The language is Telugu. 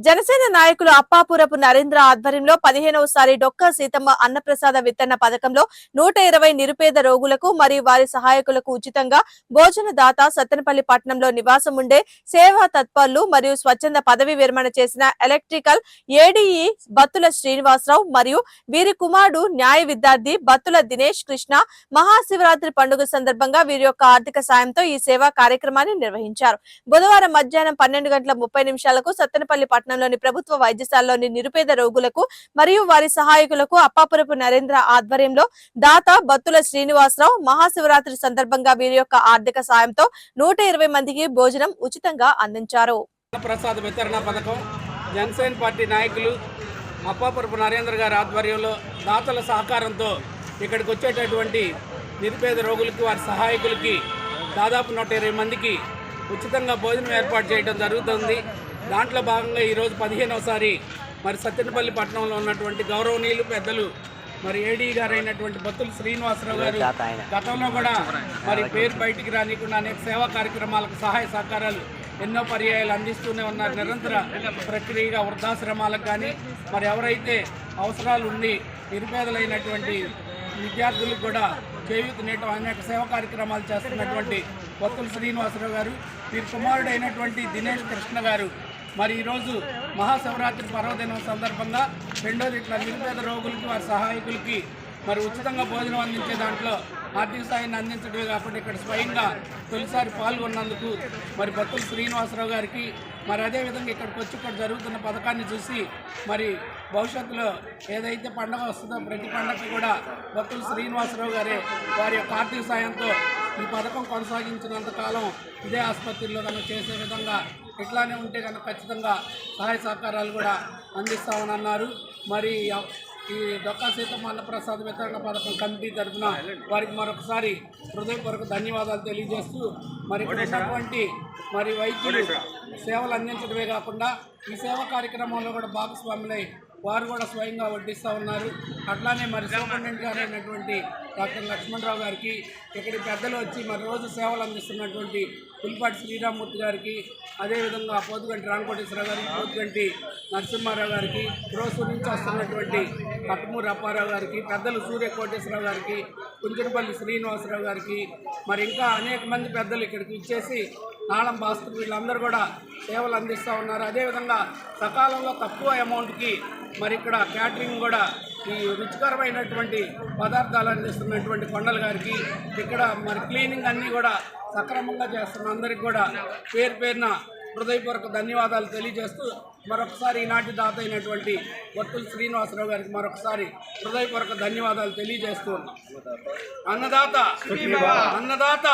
జనసేన నాయకులు అప్పాపురపు నరేంద్ర ఆధ్వర్యంలో పదిహేనవసారి డొక్కా సీతమ్మ అన్నప్రసాద విత్తన పథకంలో నూట ఇరవై నిరుపేద రోగులకు మరియు వారి సహాయకులకు ఉచితంగా భోజన దాత సత్తెనపల్లి పట్టణంలో నివాసం ఉండే సేవా తత్పరులు మరియు స్వచ్ఛంద పదవి విరమణ చేసిన ఎలక్ట్రికల్ ఏడీఈ బత్తుల శ్రీనివాసరావు మరియు వీరి కుమారుడు న్యాయ విద్యార్థి బత్తుల దినేష్ కృష్ణ మహాశివరాత్రి పండుగ సందర్భంగా వీరి యొక్క ఆర్థిక సాయంతో ఈ సేవా కార్యక్రమాన్ని నిర్వహించారు. బుధవారం మధ్యాహ్నం పన్నెండు గంటల ముప్పై నిమిషాలకు సత్తెనపల్లి విశాఖపట్నంలోని ప్రభుత్వ వైద్యశాలలోని నిరుపేద రోగులకు మరియు వారి సహాయకులకు అప్పాపురపు నరేంద్ర ఆధ్వర్యంలో దాత బత్తుల శ్రీనివాసరావు మహాశివరాత్రి సందర్భంగా వీరి యొక్క ఆర్థిక సాయంతో నూట ఇరవై మందికి భోజనం ఉచితంగా అందించారు. ప్రసాద వితరణ పథకం జనసేన పార్టీ నాయకులు అప్పాపురపు నరేంద్ర గారి ఆధ్వర్యంలో దాతల సహకారంతో ఇక్కడికి వచ్చేటటువంటి నిరుపేద రోగులకి వారి సహాయకులకి దాదాపు నూట ఇరవై మందికి ఉచితంగా భోజనం ఏర్పాటు చేయడం జరుగుతుంది. దాంట్లో భాగంగా ఈరోజు పదిహేనవసారి మరి సత్యనపల్లి పట్టణంలో ఉన్నటువంటి గౌరవనీయులు పెద్దలు మరి ఏడీ గారు అయినటువంటి బత్తుల శ్రీనివాసరావు గారు గతంలో కూడా మరి పేరు బయటికి రానికుండా అనేక సేవా కార్యక్రమాలకు సహాయ సహకారాలు ఎన్నో పర్యాయాలు అందిస్తూనే ఉన్నారు. నిరంతర ప్రక్రియగా వృద్ధాశ్రమాలకు కానీ మరి ఎవరైతే అవసరాలు ఉండి నిరుపేదలైనటువంటి విద్యార్థులకు కూడా చేయూత నేయటం అనేక సేవా కార్యక్రమాలు చేస్తున్నటువంటి బత్తుల శ్రీనివాసరావు గారు వీరి కుమారుడు అయినటువంటి దినేష్ కృష్ణ గారు మరి ఈరోజు మహాశివరాత్రి పర్వదినం సందర్భంగా రెండోది ఇట్లా నిరుపేద రోగులకి వారి సహాయకులకి మరి ఉచితంగా భోజనం అందించే దాంట్లో ఆర్థిక సాయాన్ని అందించడమే కాకుండా ఇక్కడ స్వయంగా తొలిసారి పాల్గొన్నందుకు మరి భక్తులు శ్రీనివాసరావు గారికి మరి అదేవిధంగా ఇక్కడికి వచ్చి ఇక్కడ జరుగుతున్న పథకాన్ని చూసి మరి భవిష్యత్తులో ఏదైతే పండగ వస్తుందో ప్రతి పండగకి కూడా భక్తులు శ్రీనివాసరావు గారే వారి యొక్క ఆర్థిక సాయంతో ఈ పథకం కొనసాగించినంత కాలం ఇదే ఆసుపత్రిలో కనుక చేసే విధంగా ఇట్లానే ఉంటే కనుక ఖచ్చితంగా సహాయ సహకారాలు కూడా అందిస్తామని అన్నారు. మరి ఈ దొక్కా సీతమ్మ అన్నప్రసాద వితరణ పథకం కమిటీ తరఫున వారికి మరొకసారి హృదయపూర్వక ధన్యవాదాలు తెలియజేస్తూ మరి ఉన్నటువంటి మరి వైద్యులు సేవలు అందించడమే కాకుండా ఈ సేవా కార్యక్రమంలో కూడా భాగస్వాములై వారు కూడా స్వయంగా వడ్డిస్తూ ఉన్నారు. అట్లానే మరి సూపరింటెండెంట్ గారు అయినటువంటి డాక్టర్ లక్ష్మణరావు గారికి ఇక్కడి పెద్దలు వచ్చి మరి రోజు సేవలు అందిస్తున్నటువంటి పులిపాటి శ్రీరామూర్తి గారికి అదేవిధంగా పోతుగంటి రామకోటేశ్వరరావు గారికి పోతుగంటి నరసింహారావు గారికి రోజు నుంచి వస్తున్నటువంటి కట్టుమూరి అప్పారావు గారికి పెద్దలు సూర్య కోటేశ్వరరావు గారికి కుంజరపల్లి శ్రీనివాసరావు గారికి మరి ఇంకా అనేక మంది పెద్దలు ఇక్కడికి ఇచ్చేసి నాళం భాస్కర్ వీళ్ళందరూ కూడా సేవలు అందిస్తూ ఉన్నారు. అదేవిధంగా సకాలంలో తక్కువ అమౌంట్కి మరి ఇక్కడ క్యాటరింగ్ కూడా ఈ రుచికరమైనటువంటి పదార్థాలు అందిస్తున్నటువంటి కొండల గారికి ఇక్కడ మరి క్లీనింగ్ అన్నీ కూడా సక్రమంగా చేస్తున్న అందరికి కూడా పేరు పేరున హృదయపూర్వక ధన్యవాదాలు తెలియజేస్తూ మరొకసారి ఈనాటి దాత అయినటువంటి బొత్తుల శ్రీనివాసరావు గారికి మరొకసారి హృదయపూర్వక ధన్యవాదాలు తెలియజేస్తూ ఉన్నాం. అన్నదాత అన్నదాత